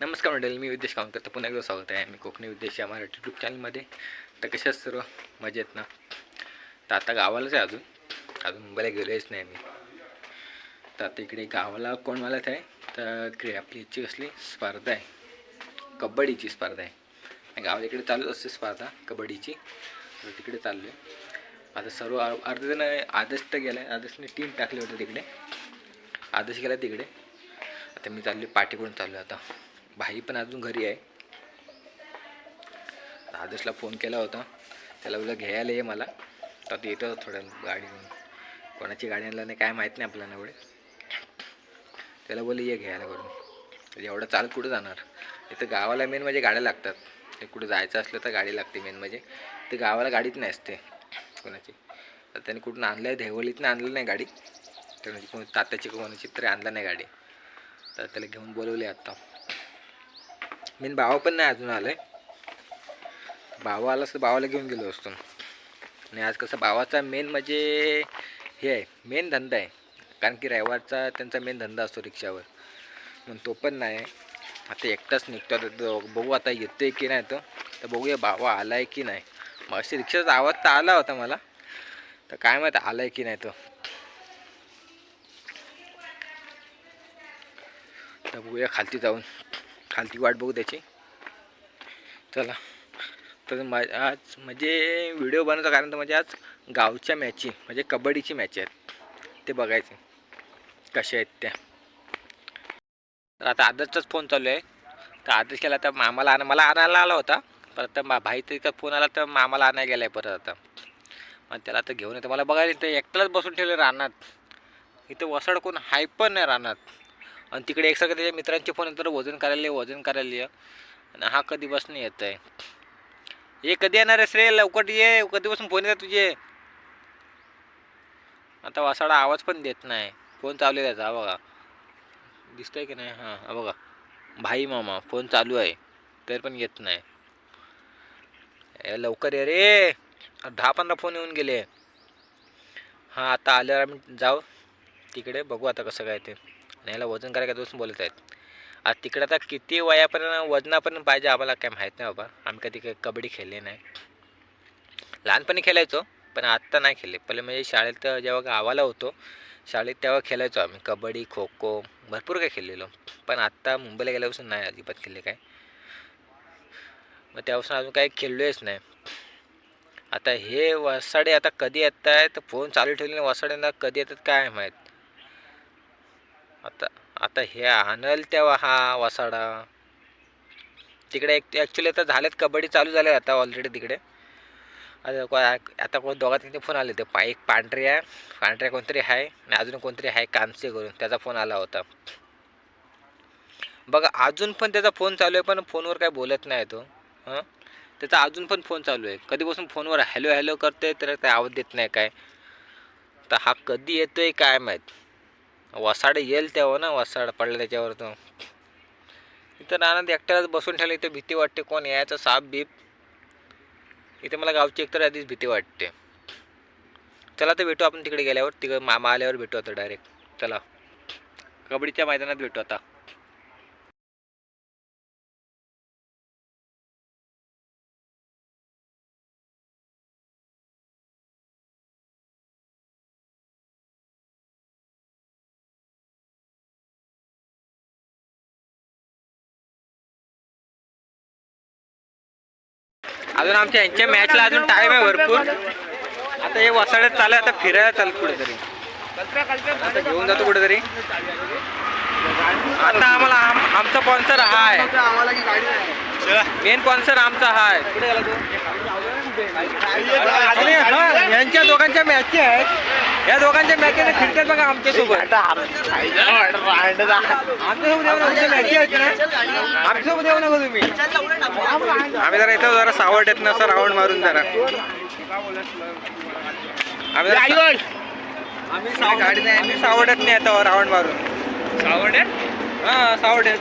नमस्कार मंडळी मी विदेश कामकर. तर पुन्हा एकदा स्वागत आहे. मी कोकणी विदेश या मराठी यूट्यूब चॅनलमध्ये तर कशाच सर्व? मजेत ना? तर आता गावालाच आहे अजून. अजून मुंबईला गेलोच नाही मी. तर आता इकडे गावाला कोण मालत आहे? तर इकडे आपली याची कसली स्पर्धा आहे. कबड्डीची स्पर्धा आहे. गावाला इकडे चालूच असते स्पर्धा कबड्डीची. तर तिकडे चाललो आहे आता सर्व अर्धजण आदर्श तर गेला आहे आदर्शने टीम टाकली होती तिकडे. आदर्श गेला तिकडे. आता मी चाललो पाठीकडून चाललो आता. भाई पण अजून घरी आहे. आदर्शला फोन केला होता. त्याला बोला घ्यायला ये मला. तर ते येतो थोड्या गाडी घेऊन. कोणाची गाडी आणला नाही काय माहीत नाही आपल्याला एवढे. त्याला बोल ये घ्यायला करून. म्हणजे एवढं चाल कुठं जाणार? इथं गावाला मेन म्हणजे गाड्या लागतात. ते कुठं जायचं असलं तर गाडी लागते मेन म्हणजे. ते गावाला गाडीच नाही असते कोणाची. तर त्याने कुठून आणलं आहे देवळीतनं आणलं नाही गाडी. तर म्हणजे कोणी तात्याची कोणाची तरी आणलं नाही गाडी. तर त्याला घेऊन बोलवले आत्ता मेन भावा पण नाही अजून आलं आहे भावा आला असं भावाला घेऊन गेलो असतो. आणि आज कसं भावाचा मेन म्हणजे हे आहे मेन धंदा आहे. कारण की रविवारचा त्यांचा मेन धंदा असतो रिक्षावर. मग तो पण नाही. आता एकटाच निघतो. आता बघू आता येतोय की नाही तो. तर बघूया भावा आला आहे की नाही. मग अशी रिक्षाचा आवाज तर आला होता मला. तर काय माहीत आला आहे की नाही तो. तर बघूया खालती जाऊन. खालती वाट बघू त्याची. चला. तर मा आज म्हणजे व्हिडिओ बनवतो कारण तर म्हणजे आज गावच्या मॅची म्हणजे कबड्डीची मॅच आहेत. ते बघायचे. कशा आहेत त्या. तर आता आदर्शचाच फोन चालू आहे. तर आदर्श केला तर मामाला आण मला आणायला आला होता. परत मा भाई तरी फोन आला तर मामाला आणायला गेला आहे परत आता. मग त्याला आता घेऊन येतं. मला बघायला इथं एकट्यालाच बसून ठेवलं रानात. इथं वसड कोण हाय पण नाही रानात. आणि तिकडे एक त्याच्या मित्रांचे फोन येतात वजन करायला वजन करायला ये. आणि हा कधीपासून येत आहे. ये कधी येणार आहेस रे? लवकर ये कधीपासून फोन येतात तुझे? आता वासाडा आवाज पण देत नाही. फोन चालू आहे त्याचा बघा बघा. दिसतंय की नाही? हां बघा. भाई मामा फोन चालू आहे. तरी पण येत नाही. लवकर ये रे. दहा पंधरा फोन येऊन गेले. हां आता आल्यावर आम्ही जाऊ. तिकडे बघू आता कसं काय ते. आणि याला वजन करायला काय बोलत आहेत. आता तिकडे आता किती वयापर्यंत वजनापर्यंत पाहिजे आम्हाला काय माहीत नाही बाबा. आम्ही कधी काही कबड्डी खेळले नाही. लहानपणी खेळायचो पण आत्ता नाही खेळले. पहिले म्हणजे शाळेत जेव्हा गावाला होतो शाळेत तेव्हा खेळायचो आम्ही. कबड्डी खो खो भरपूर काय खेळलेलो. पण आत्ता मुंबईला गेल्यापासून नाही अजिबात खेळले काय. मग त्यापासून अजून काही खेळलोच नाही. आता हे वसाडे आता कधी येत आहेत तर फोन चालू ठेवले वसाड्यांना कधी येतात काय माहीत? आता आता हे आणल तेव्हा हा वासाडा. तिकडे एक ॲक्च्युली आता झालेत कबड्डी चालू झाले आता ऑलरेडी तिकडे. आता को आता कोण दोघा तिथे फोन आले ते पा एक पांढरे आहे पांढऱ्या कोणतरी आहे आणि अजून कोणतरी आहे कांसे करून. त्याचा फोन आला होता. बघा अजून पण त्याचा फोन चालू आहे पण फोनवर काय बोलत नाही तो. हां? त्याचा अजून पण फोन चालू आहे. कधीपासून फोनवर हॅलो हॅलो करते तर काय आवाज देत नाही काय. तर हा कधी येतोय काय माहीत. वसाड येईल तेव्हा ना वसाड पडला त्याच्यावर तो. इथं नानंद एकट्यालाच बसून ठेवलं इथं भीती वाटते कोण यायचं साप बीप. इथे मला गावची एकतर आधीच भीती वाटते. चला तर भेटू आपण तिकडे गेल्यावर तिकडे मामा आल्यावर भेटू आता डायरेक्ट चला. कबड्डीच्या मैदानात भेटू आता. अजून आमच्या यांच्या मॅचला अजून टाइम आहे भरपूर. आता हे वसाळ्यात चालू आता फिरायला चालू कुठेतरी. आता घेऊन जातो कुठेतरी. आता आम्हाला आम- आमचा स्पॉन्सर हा आहे. मेन स्पॉन्सर आमचा हा आहे. कुठे गेला तू आणि यांच्या दोघांच्या मॅच आहेत. या दोघांच्या मॅचेने फिरतात बघा आमच्यासोबत. आमच्यासोबत येऊ नका तुमच्या मॅची आहेत ना? आमच्यासोबत येऊ नका तुम्ही. आम्ही जरा इथं जरा सावड येत नसतं राऊंड मारून जरा. आम्ही जरा आम्ही गाडी नाही आम्ही सावड येत नाही आता राऊंड मारून. सावड आहे हा सावड येत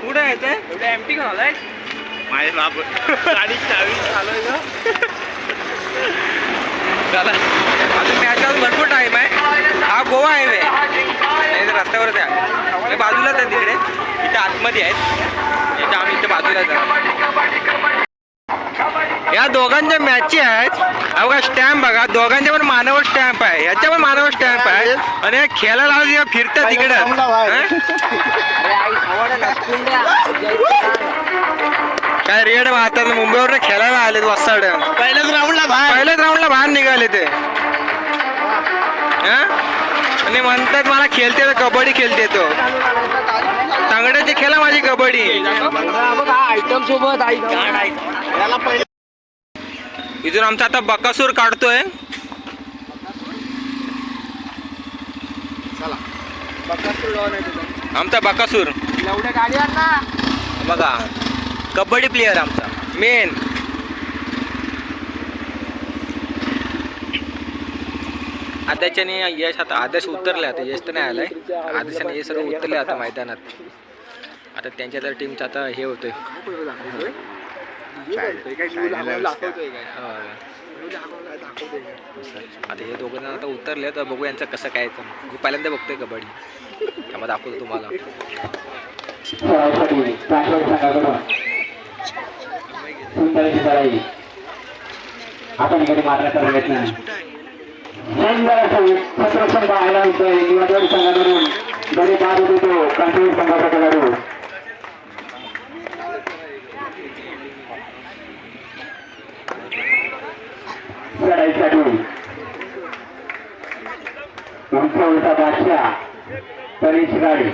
कुठे यायचंय एवढे एमटी घेऊन आलाय माझे बाप. गाडी चावी चालू चला अजून मॅचला भरपूर टाईम आहे. हा गोवा हायवे आहे रस्त्यावरच आहे. बाजूलाच आहे तिकडे. इथे आतमध्ये आहेत. इथे आम्ही इथे बाजूला जाऊ. या दोघांच्या मॅची आहेत. अवघा स्टॅम्प बघा. दोघांच्या पण मानव स्टॅम्प आहे. याच्या पण मानव स्टॅम्प आहे. आणि खेळायला आज फिरतात तिकडं. काय रेड वाहतात मुंबईवर खेळायला आले वसाड पहिल्याच राऊंडला बाहेर. पहिल्याच राऊंडला बाहेर निघाले ते. आणि म्हणतात मला खेळते तर कबड्डी खेळते तो. तांगड्याची खेळा माझी कबड्डी. आयटम सोबत इथून आमचा आता बकासूर काढतोय. आमचा बकासूर. बघा. कबड्डी प्लेअर आमचा. मेन आद्याच्याने यश आता आदर्श उतरले आता यश तर नाही आलाय. आदर्शाने हे सर्व उतरले आता मैदानात. आता त्यांच्या तर टीमचं आता हे होतंय. आता हे दोघं जण आता उतरले तर बघू यांचं कसं काय मी पहिल्यांदा बघतोय कबड्डी. त्यामुळे दाखवतो तुम्हाला. आपण इकडे मारण्याचा प्रयत्न सुंदर असं छत्रपती होतोय निवडवाडी संघाकडून गडी बाद होतो संघाचा खेळाडू सराईसाठी उंच उलटा बादशाह गाडी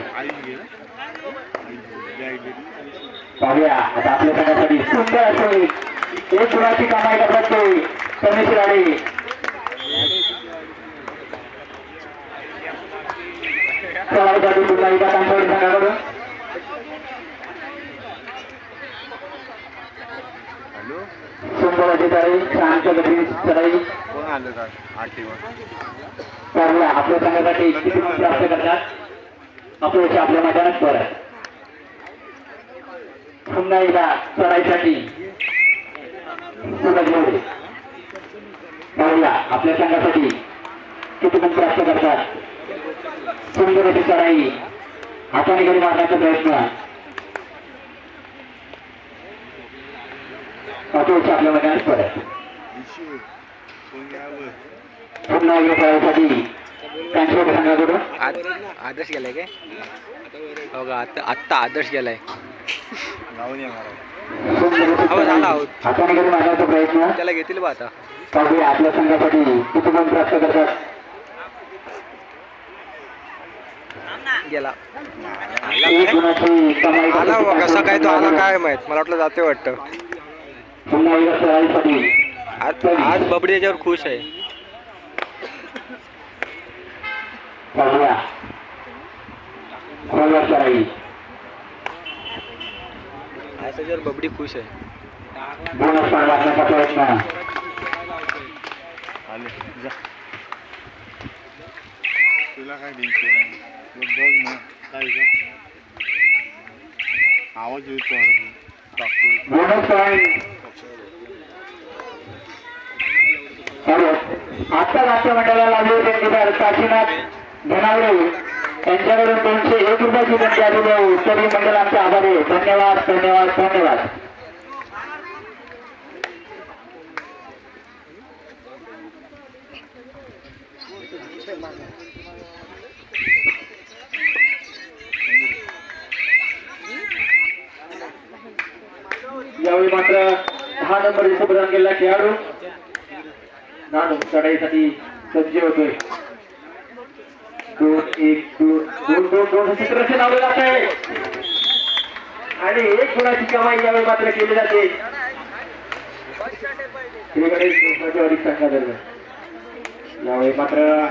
पाहूया आता आपल्या संघासाठी सुंदर असे एक गुणाची कामायला करतोय ते कमी राणे खेळाडूसाठी पुन्हा संघाकडून सुंदर अशी तराई शांत गती आपल्या संघासाठी किती गुण प्राप्त करतात अपयश आपल्या मैदानात पुन्हा एकदा चढाईसाठी सूरज मोरे आपल्या संघासाठी किती गुण प्राप्त करतात. सुंदर अशी चढाई. आपण घरी मारण्याचा प्रयत्न. आपल्या मैदानात परत. कोण यावं पुन्हा एकदा खेळासाठी त्यांच्या संघाकडून आद आदर्श गेलाय काय? हो का? आता आत्ता आदर्श गेलाय. हो. हाताने घरी मारण्याचा प्रयत्न. त्याला घेतील बा आता. आपल्या संघासाठी किती गुण प्राप्त करतात. गेला. आला बा कसा काय तो आला काय माहीत. मला वाटलं जाते वाटतं. आज आज बबडी याच्यावर खुश आहे. आज त्याच्यावर बबडी खुश आहे. बोनस पण मारण्याचा प्रयत्न आले जा तुला काय आवाज येतो आहे. आता नाट्य मंडळाला लागले त्यांनी काशीनाथ धनावरे यांच्याकडून दोनशे एक रुपयाची बंदी आलेली आहे. उत्तरी मंडळ आमचे आभारी आहे. धन्यवाद धन्यवाद धन्यवाद. Thank you. यावेळी मात्र दहा नंबर इथे प्रदान केलेला खेळाडू. नानू चढाईसाठी सज्ज होतोय. दोन एक दोन दोन दोन दोन असे लावले जात आहे. आणि एक गुणाची कमाई यावेळी मात्र केली जाते. श्रीगणेश संघा संघादरम्यान यावेळी मात्र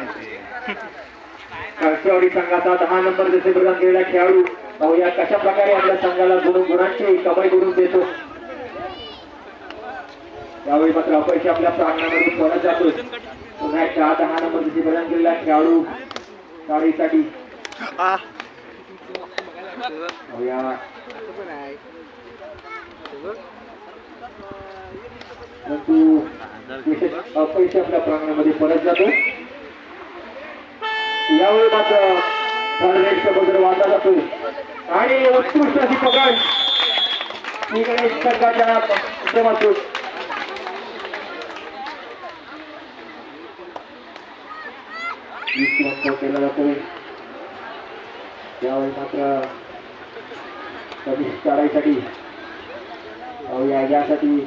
काष्टवाडी संघाचा दहा नंबर जसे प्रदान केलेला खेळाडू. पाहूया कशा प्रकारे आपल्या संघाला गुण गुणांची कमाई करून देतो. यावेळी मात्र अपयश आपल्या प्रांगणामधून परत जातो पुन्हा एकदा दहा नंबर प्रदान केलेला खेळाडू पाहूया परंतु अपयश आपल्या प्रांगणामध्ये परत जातो यावेळी मात्र बदल वाढला जातो आणि उत्कृष्ट अशी पकड. इकडे सरकारच्या माध्यमातून. युक्तिमत्व केला जातोय त्यावेळी मात्र काढायसाठी यासाठी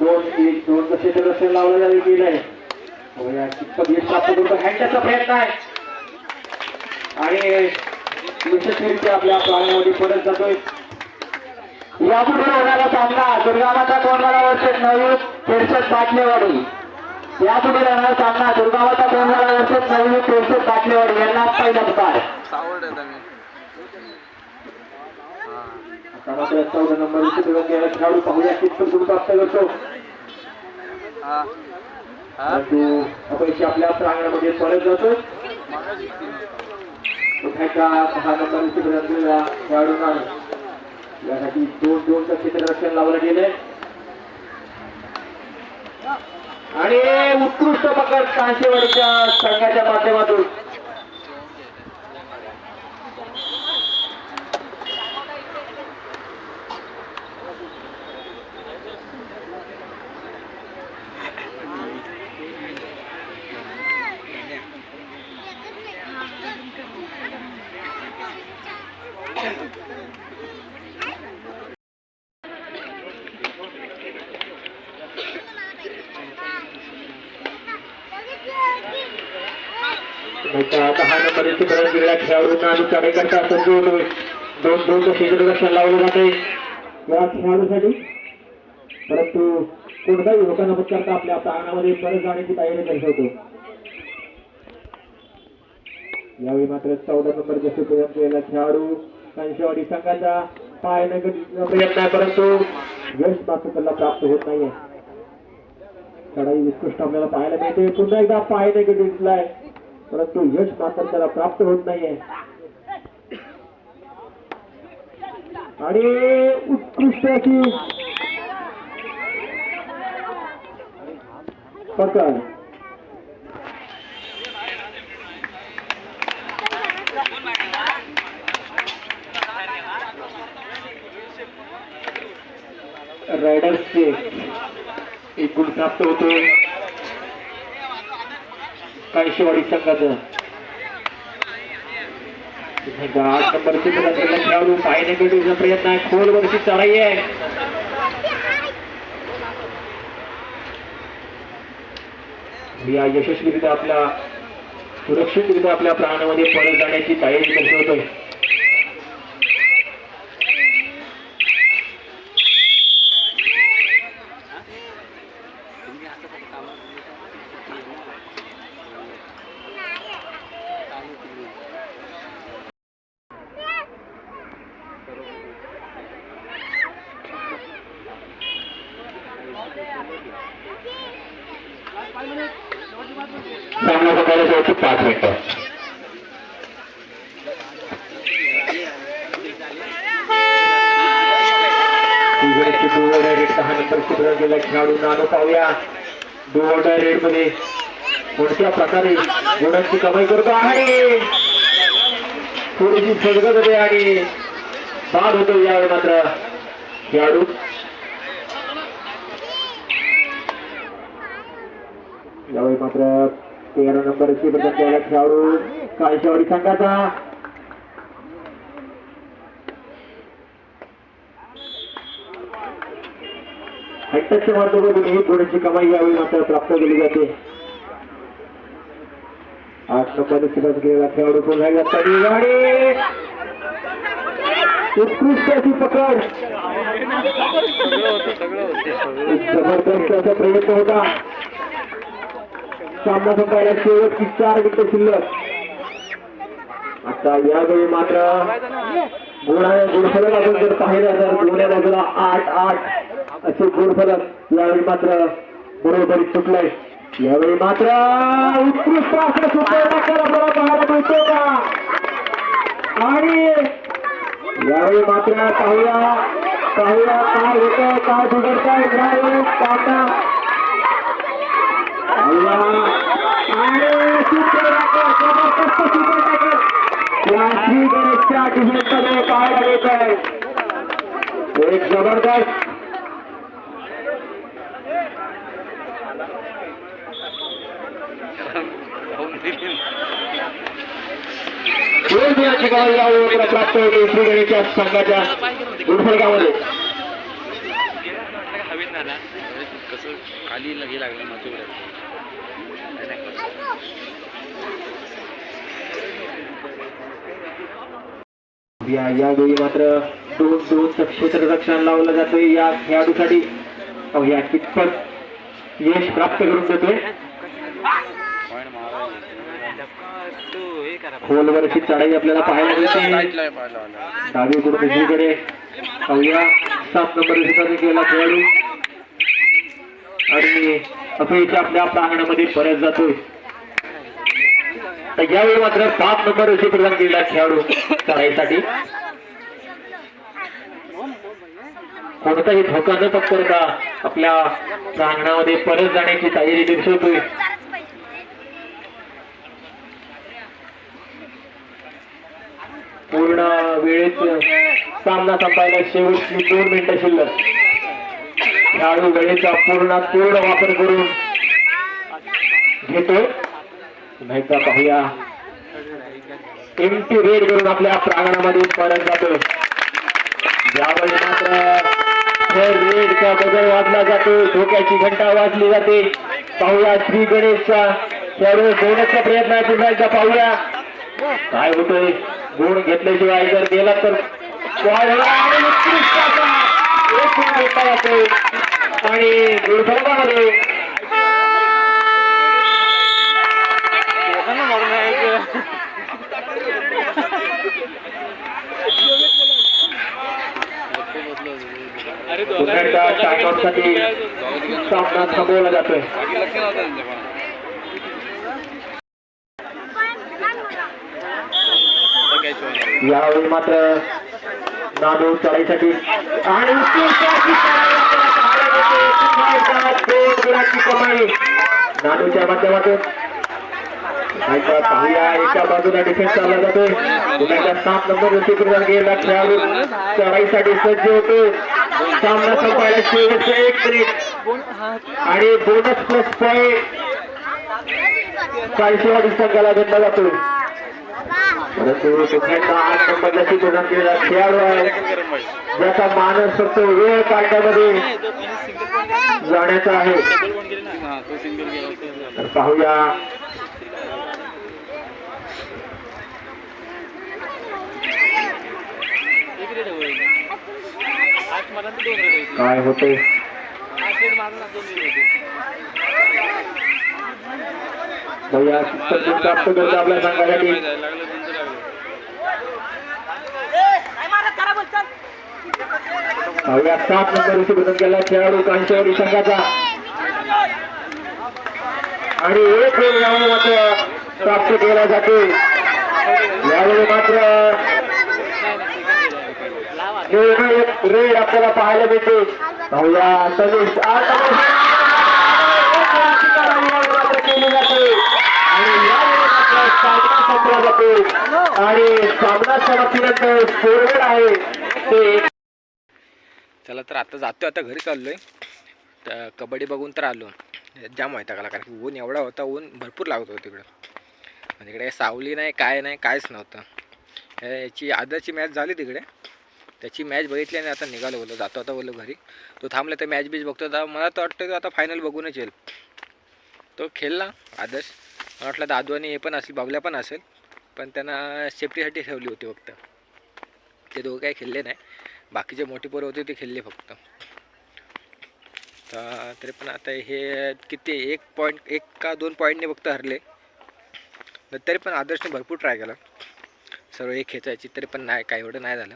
दोन एक दोन रस्ते लावलं गेलं आहे या कितपत यश प्राप्त प्रयत्न आहे आणि यशस्वीरित्या आपल्या प्राण्यामध्ये परत जातोय यापुढे होणारा सामना दुर्गामाता तोंडाला नवीन नवी पाटणेवाडी बाटलेवाडी यापुढे राहणारा सामना दुर्गामाता तोंडाला वर्षे नवी तिरसठ बाटलेवाडी यांना पहिला पुकार चौदा नंबर खेळाडू पाहूया कितपत गुण प्राप्त करतो. परंतु अपयशी आपल्या प्रांगणामध्ये परत जातो. उठायचा हा नंबर खेळाडूंना. यासाठी दोन दोनचं क्षेत्ररक्षण लावलं गेलंय. आणि उत्कृष्ट पकड कांशीवाडीच्या संघाच्या माध्यमातून. दहा नंबर शिबिरात गेलेल्या खेळाडूंना आणि कार्यकर्ता समजून दोन दोनचं क्षेत्ररक्षण लावलं जाते या खेळाडूसाठी. परंतु कोणताही धोका न पत्करता आपल्या प्रांगणामध्ये परत जाण्याची तयारी दर्शवतो. यावेळी मात्र चौदा नंबर जसे प्रयत्न केलेला खेळाडू कांशवाडी संघाचा पाय नगरीचा प्रयत्न आहे परंतु यश मात्र त्याला प्राप्त होत नाहीये. चढाई उत्कृष्ट आपल्याला पाहायला मिळते. पुन्हा एकदा पाय नगरीतला आहे परंतु यश मात्र त्याला प्राप्त होत नाहीये. आणि उत्कृष्ट अशी पकड. रायडर्सचे एक गुण प्राप्त होतोय. काळशेवाडी संघाचं. आठ नंबरचे पदार्थ खेळाडू पायने भेटूचा प्रयत्न आहे. खोल वरची चढाई आहे. या यशस्वीरित्या आपल्या सुरक्षितरित्या आपल्या प्राणामध्ये परत जाण्याची तयारी दर्शवतोय सामना पाच मिनिटं. रेड गेला खेळाडू पाहूया. रेडमध्ये कोणत्या प्रकारे गुणांची कमाई करतो आहे? थोडीशी सजगत होते आणि बाद होतो यावेळी मात्र खेळाडू. यावेळी मात्र तेरा नंबर खेळाडू. काळशेवाडी संघाचा? हट्टाच्या माध्यमातून ही गुणांची कमाई यावेळी मात्र प्राप्त केली जाते. आठ नंबर शिबिरात गेलेला खेळाडू पुन्हा उत्कृष्ट अशी पकड. जबरदस्त असा प्रयत्न होता. सामना संपायला शेवटची चार विकेट शिल्लक. आता यावेळी मात्र गुणा गुणफलक आपण जर पाहिलं तर दोन्ही बाजूला आठ आठ असे गुणफलक यावेळी मात्र बरोबरी सुटलंय यावेळी मात्र उत्कृष्ट असं सुपर आपल्याला पाहायला मिळतो का? आणि यावेळी मात्र पाहूया पाहूया काय होतं काय बिघडतंय काय पाहता आणि सुपर टक्कर जबरदस्त सुपर टक्कर या श्री गणेशच्या डिफेन्समध्ये पाहायला येत आहे एक एक जबरदस्त दोन गुणाची कमाई प्राप्त होते श्रीगणेच्या संघाच्या गुणफलकामध्ये हवेत ना कसं खाली लगे लागलं माझं या यावेळी मात्र दोन दोनचं क्षेत्ररक्षण लावलं जातोय. या खेळाडूसाठी अहो, या कितपत यश प्राप्त करून देतोय. खोलवरची चढाई आपल्याला पाहायला मिळते. डावी उजवीकडे अहो, या सात नंबर विस्तार केला खेळाडू. आणि अपयश आपल्या प्रांगणामध्ये परत जातोय. तर यावेळी मात्र सात नंबर ऋषी प्रदान केलेला खेळाडू चढाईसाठी कोणताही धोका न पत्करता आपल्या प्रांगणामध्ये परत जाण्याची तयारी दर्शवतोय पूर्ण वेळेत सामना संपायला शेवटची दोन मिनिटं शिल्लक. खेळाडू वेळेचा पूर्ण पूर्ण वापर करून घेतोय. पुन्हा एकदा पाहूया. एमटी रेड करून आपल्या प्रांगणामध्ये परत जातो. ज्यावेळी मात्र रेडचा गजर वाजला जातो धोक्याची घंटा वाजली जाते. पाहूया श्री गणेशचा सर्व बोनसचा प्रयत्न आहे पुन्हा एकदा पाहूया. काय होतोय? गुण घेतल्याशिवाय जर गेला तर आणि गुरुसर्वामध्ये असा एक गुण घेतला जातोय आणि गुणफलकामध्ये पुन्हा एकदा साठी सामना थांबवला जातोय. यावेळी मात्र नादू चढाईसाठी आणि उत्कृष्ट कमाई नादूच्या माध्यमातून. पाहूया एका बाजूला डिफेन्स चालला जातोय. पुन्हा सात नंबर वरती प्रदान केलेला खेळाडू चढाईसाठी सज्ज होतो सामना संपायला शेवटचे एक मिनिट आणि बोनस प्लस पॉईंट चाळीसवा संघाला घेतला जातो. परंतु आठ नंबरला केलेला खेळाडू आहे. ज्याचा मानस फक्त वेळ काढण्यामध्ये जाण्याचा आहे. तर पाहूया काय होते? प्राप्त करतो आपल्या संघासाठी. पाहूया सात नंबर विषय केला खेळाडू कांशेवाडी संघाचा. आणि एक वेळ यावेळी मात्र प्राप्त केला जातो. यावेळी मात्र निर्णय रेड आपल्याला पाहायला मिळते. पाहूया सजेश केली जाते आणि यावेळी सामना संपला जातो आणि सामना समाप्तीनंतर स्कोरवेळ आहे ते. चला तर आता जातोय आता घरी चाललोय. तर कबड्डी बघून तर आलो. जाम व्हायचा का कारण की ऊन एवढा होता ऊन भरपूर लागत होतं तिकडं. म्हणजे तिकडे सावली नाही काय नाही कायच नव्हतं. याची आदरची मॅच झाली तिकडे. त्याची मॅच बघितली आणि आता निघालो बोललो जातो आता बोललो घरी. तो थांबला तर मॅच बीच बघतो. तर मला तर वाटतं तो आता फायनल बघूनच येईल. तो खेळला आदर्श. मला वाटलं दादू आणि हे पण असेल बाबल्या पण असेल. पण त्यांना सेफ्टीसाठी ठेवली होती फक्त. ते दोघं काही खेळले नाही. बाकीचे मोठी पोरं होते ते खेळले फक्त. तर तरी पण आता हे किती एक पॉईंट एक का दोन पॉईंटने फक्त हरले. तरी पण आदर्शने भरपूर ट्राय केला. सर्व एक खेचायची तरी पण नाही काय एवढं नाही झालं.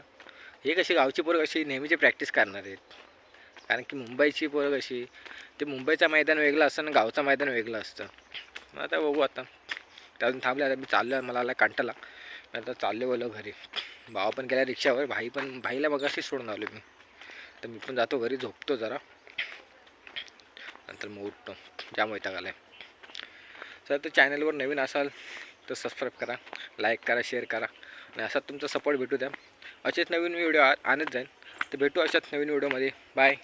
हे कशी गावची पोरं कशी नेहमीची प्रॅक्टिस करणार आहेत. कारण की मुंबईची पोरं कशी ते मुंबईचं मैदान वेगळं असतं आणि गावचं मैदान वेगळं असतं. मग आता बघू आता. त्यातून थांबले आता मी चाललो मला आला कांटाला. मी आता चाललो बोलो घरी. भावा पण गेला रिक्षावर भाई पण भाईला मगाशी सोडून आलो मी. तर मी पण जातो घरी झोपतो जरा. नंतर मग उठतो. जाम वैताग आला आहे तर तर चॅनलवर नवीन असाल तर सबस्क्राईब करा लाईक करा शेअर करा. आणि असाच तुमचा सपोर्ट भेटू द्या. असेच नवीन व्हिडिओ आणत जाईल तर भेटू अशाच नवीन व्हिडिओमध्ये बाय